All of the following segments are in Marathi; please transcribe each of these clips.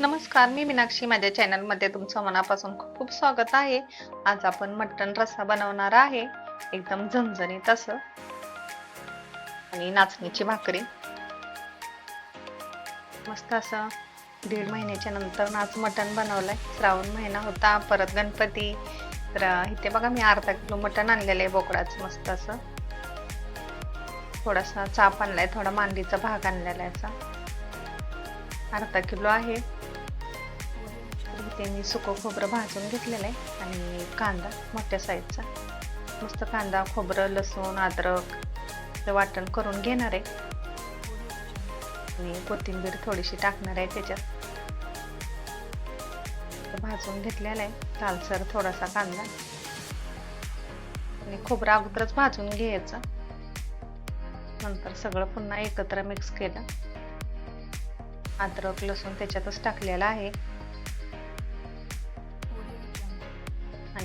नमस्कार मी मीनाक्षी. माझ्या चॅनलमध्ये तुमचं मनापासून खूप खूप स्वागत आहे. आज आपण मटण रस्सा बनवणार आहे. एकदम झणझणीत असं. आणि नाचणीची भाकरी. मस्त असं दीड महिन्याच्या नंतर आज मटण बनवलंय. श्रावण महिना होता परत गणपती. तर इथे बघा मी अर्धा किलो मटण आणलेलं आहे बोकडाचं मस्त असं. थोडासा चाप आणलाय थोडा मांडीचा भाग आणलेला आहे अर्धा किलो आहे. इथे मी सुकं खोबरं भाजून घेतलेलं आहे आणि कांदा मोठ्या साईजचा. मस्त कांदा खोबरं लसूण अद्रक हे वाटण करून घेणार आहे. आणि कोथिंबीर थोडीशी टाकणार आहे त्याच्यात. भाजून घेतलेला आहे. लालसर थोडासा कांदा. आणि खोबरं अगोदरच भाजून घ्यायचं. नंतर सगळं पुन्हा एकत्र मिक्स केलं. अद्रक लसूण त्याच्यातच टाकलेलं आहे.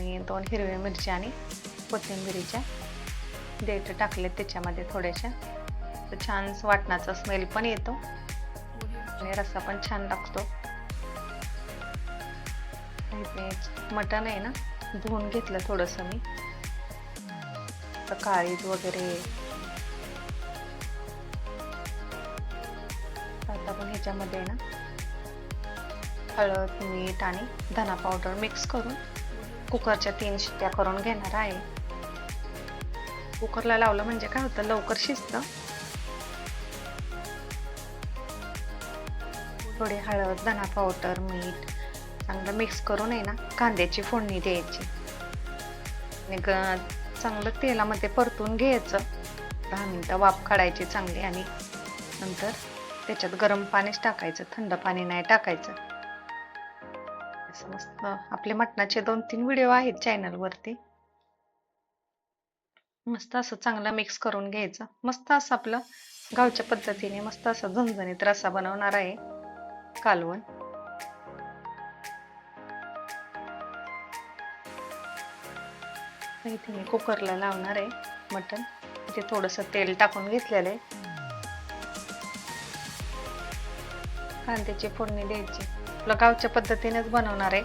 आणि दोन हिरव्या मिरच्या आणि कोथिंबिरीच्या देठ टाकले त्याच्यामध्ये थोड्याशा. तर छान वाटणाचा स्मेल पण येतो. आणि रस्सा पण छान लागतो. मटण आहे ना धुवून घेतलं थोडंसं मी. तर काळीज वगैरे. आता पण ह्याच्यामध्ये ना हळद मीठ आणि धना पावडर मिक्स करून कुकरच्या तीन शिट्ट्या करून घेणार आहे. कुकरला लावलं म्हणजे काय होतं? लवकर शिजतं. थोडी हळद धना पावडर मीठ चांगलं मिक्स करून आहे ना कांद्याची फोडणी द्यायची. आणि ग चांगलं तेलामध्ये परतून घ्यायचं. दहा मिनटं वाफ काढायची चांगली आणि नंतर त्याच्यात गरम पाणीच टाकायचं. थंड पाणी नाही टाकायचं. असं मस्त. आपले मटणाचे दोन तीन व्हिडिओ आहेत चॅनलवरती मस्त असं चांगलं मिक्स करून घ्यायचं. मस्त असं आपलं गावच्या पद्धतीने मस्त असं झणझणीत रस्सा बनवणार आहे. कालवण. इथे मी कुकरला लावणार आहे मटण. इथे थोडंसं तेल टाकून घेतलेलं आहे. कांद्याची फोडणी द्यायची. आपलं गावच्या पद्धतीनेच बनवणार आहे.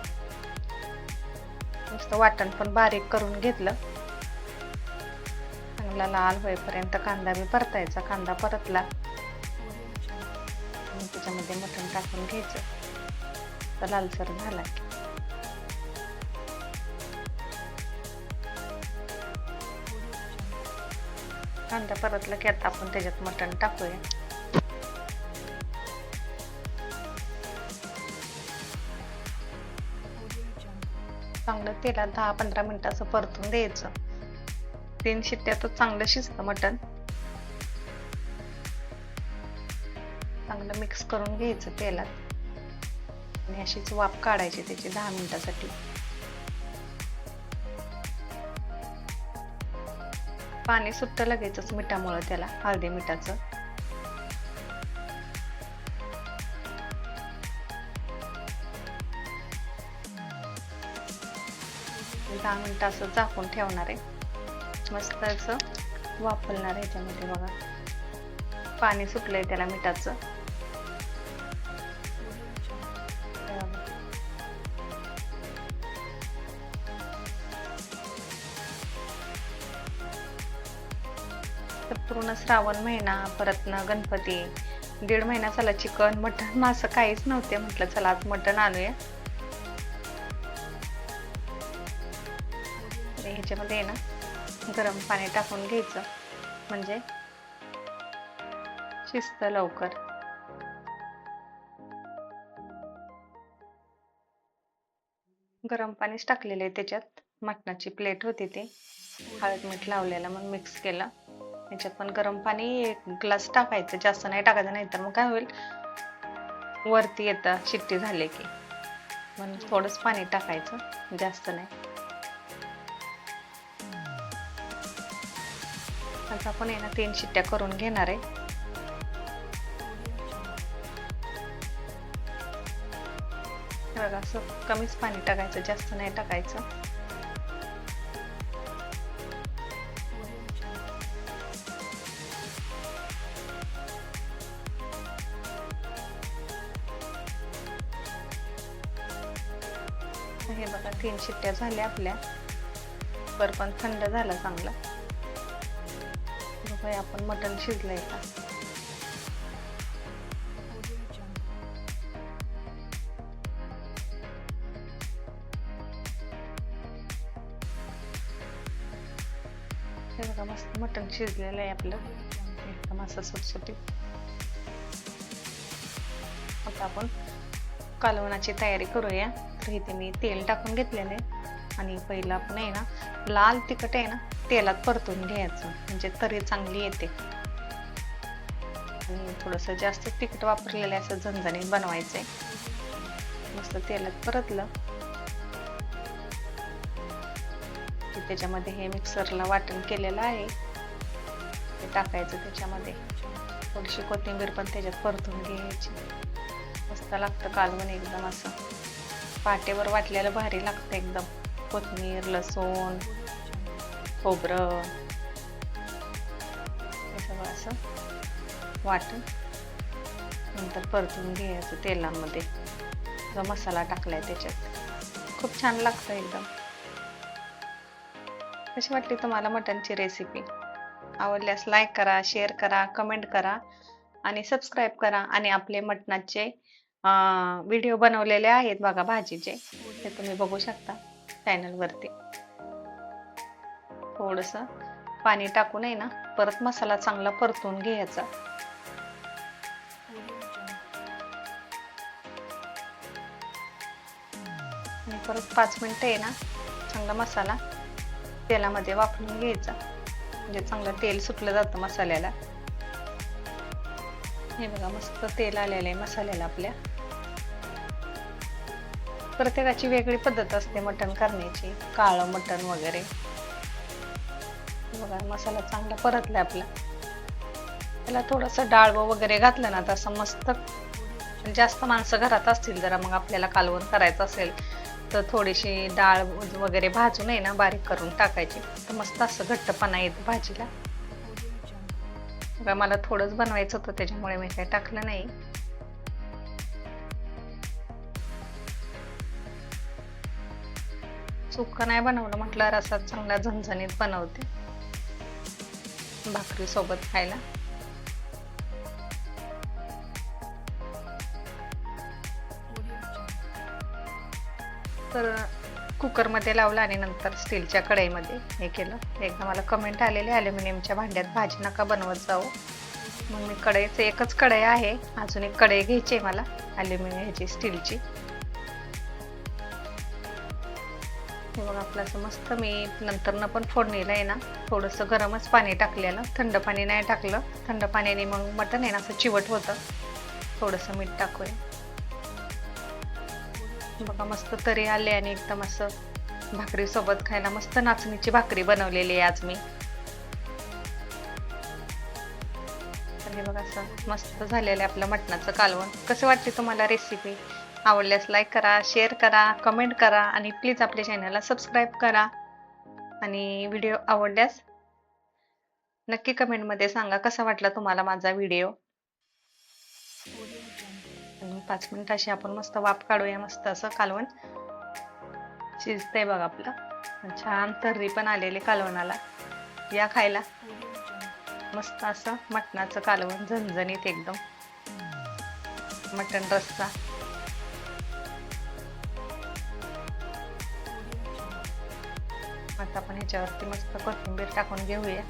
नुसतं वाटण पण बारीक करून घेतलं. चांगला लाल होईपर्यंत कांदा बी परतायचा. कांदा परतला. त्याच्यामध्ये मटण टाकून घ्यायचं. तर लालसर झाला. की कांदा परतला की आता आपण त्याच्यात मटण टाकूया. चांगलं तेलात दहा पंधरा मिनिटं असं परतून द्यायचं. तीन शिट्ट्यातच चांगलं शिजतं मटण. चांगलं मिक्स करून घ्यायचं तेलात. आणि अशीच वाफ काढायची त्याची दहा मिनिटासाठी. पाणी सुट्ट लगेचच मिठामुळं त्याला हळदी मिठाचं. दहा मिनटं असं झाकून ठेवणार आहे. मस्त असं वापरणार आहे याच्यामध्ये बघा. पाणी सुटलंय त्याला मिठाचं. तर पूर्ण श्रावण महिना परत ना गणपती. दीड महिना झाला चिकन मटन मासं काहीच नव्हते. म्हटलं चला आज मटण आणूया. ह्याच्यामध्ये आहे ना गरम पाणी टाकून घ्यायचं. म्हणजे शिस्त लवकर. गरम पाणीच टाकलेलं आहे त्याच्यात. मटणाची प्लेट होती ती. हळद मीठ लावलेलं मग मिक्स केलं. त्याच्यात पण गरम पाणी एक ग्लास टाकायचं. जास्त नाही टाकायचं नाही तर मग काय होईल? वरती येतं शिट्टी झाली की. म्हणून थोडंच पाणी टाकायचं. जास्त नाही. आता आपण आहे ना तीन शिट्ट्या करून घेणार आहे. बघा असं कमीच पाणी टाकायचं जास्त नाही टाकायचं. हे बघा तीन शिट्ट्या झाल्या आपल्या. बर पण थंड झाला चांगला. बघूया आपण मटण शिजलंय का? हे बघा मस्त मटण शिजलेलं आहे आपलं. एकदम असं सुटसुटीत. आता आपण कालवणाची तयारी करूया. तर इथे मी तेल टाकून घेतलेलं आहे. आणि पहिलं आपण आहे ना लाल तिखट आहे ना तेलात परतून घ्यायचं. म्हणजे तरी चांगली येते. थोडंसं जास्त तिखट वापरलेलं आहे असं झणझणीत बनवायचंय. मस्त तेलात परतलं की त्याच्यामध्ये हे मिक्सरला वाटण केलेलं आहे. ते टाकायचं त्याच्यामध्ये. थोडीशी कोथिंबीर पण त्याच्यात परतून घ्यायची. मस्त लागतं कालवण एकदम असं. पाटेवर वाटलेलं भारी लागतं एकदम. कोथिंबीर लसूण खोबरं. हे सगळं असं वाटून नंतर परतून घ्यायचं तेलामध्ये. जो मसाला टाकलाय त्याच्यात. खूप छान लागतं एकदम. कशी वाटली तुम्हाला मटनची रेसिपी आवडल्यास लाईक करा शेअर करा कमेंट करा आणि सबस्क्राईब करा. आणि आपले मटणाचे व्हिडिओ बनवलेले आहेत बघा भाजीचे. ते तुम्ही बघू शकता चॅनलवरती थोडंसं पाणी टाकून आहे ना. परत मसाला चांगला परतून घ्यायचा. आणि परत पाच मिनटं आहे ना चांगला मसाला तेलामध्ये वापरून घ्यायचा. म्हणजे चांगलं तेल सुटलं जातं मसाल्याला. हे बघा मस्त तेल आलेलं आहे मसाल्याला आपल्या. प्रत्येकाची वेगळी पद्धत असते मटण करण्याची. काळं मटण वगैरे. बघा मसाला चांगला परतला आपला. त्याला थोडंसं डाळ वगैरे घातलं ना तसं मस्त जास्त माणसं घरात असतील जरा मग आपल्याला कालवण करायचं असेल तर थोडीशी डाळ वगैरे भाजून आहे ना बारीक करून टाकायची. तर मस्त असं घट्टपणा येतो भाजीला. बघा मला थोडंच बनवायचं होतं त्याच्यामुळे मी काही टाकलं नाही. सुक्क नाही बनवलं म्हटलं रसात चांगला झणझणीत बनवते. भाकरी सोबत खायला. तर कुकरमध्ये लावलं आणि नंतर स्टीलच्या कढईमध्ये हे केलं. एकदा मला कमेंट आलेली ॲल्युमिनियमच्या भांड्यात भाजी नका बनवत जाऊ. मग मी कढईचं एकच कढई आहे. अजून एक कढई घ्यायची आहे मला ॲल्युमिनियम ह्याची स्टीलची हे बघा आपलं असं मस्त मी नंतरनं पण फोडणीला आहे ना थोडंसं गरमच पाणी टाकलेलं. थंड पाणी नाही टाकलं. थंड पाण्याने मग मटण आहे ना असं चिवट होतं. थोडंसं मीठ टाकूया बघा मस्त तरी आले आणि एकदम असं भाकरी सोबत खायला मस्त नाचणीची भाकरी बनवलेली आहे आज मी. हे बघा असं मस्त झालेलं आहे आपलं मटणाचं कालवण. कसं वाटते तुम्हाला रेसिपी आवडल्यास लाईक करा शेअर करा कमेंट करा आणि प्लीज आपल्या चॅनलला सबस्क्राईब करा. आणि व्हिडिओ आवडल्यास नक्की कमेंटमध्ये सांगा कसा वाटला तुम्हाला माझा व्हिडिओ पाच पाच मिनिटाशी आपण मस्त वाफ काढूया मस्त असं कालवण शिजतंय बघा आपलं. छान तर्री पण आलेली कालवणाला. या खायला. मस्त असं मटणाचं कालवण झणझणीत एकदम. मटण रस्सा. आता आपण ह्याच्यावरती मस्त कोथिंबीर टाकून घेऊया.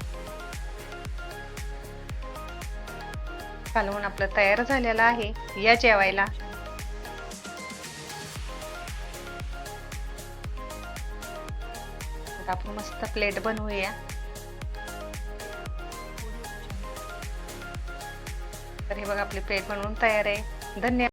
कालवून आपलं तयार झालेलं आहे. या जेवायला. आपण मस्त प्लेट बनवूया. तर हे बघा आपली प्लेट बनवून तयार आहे. धन्यवाद.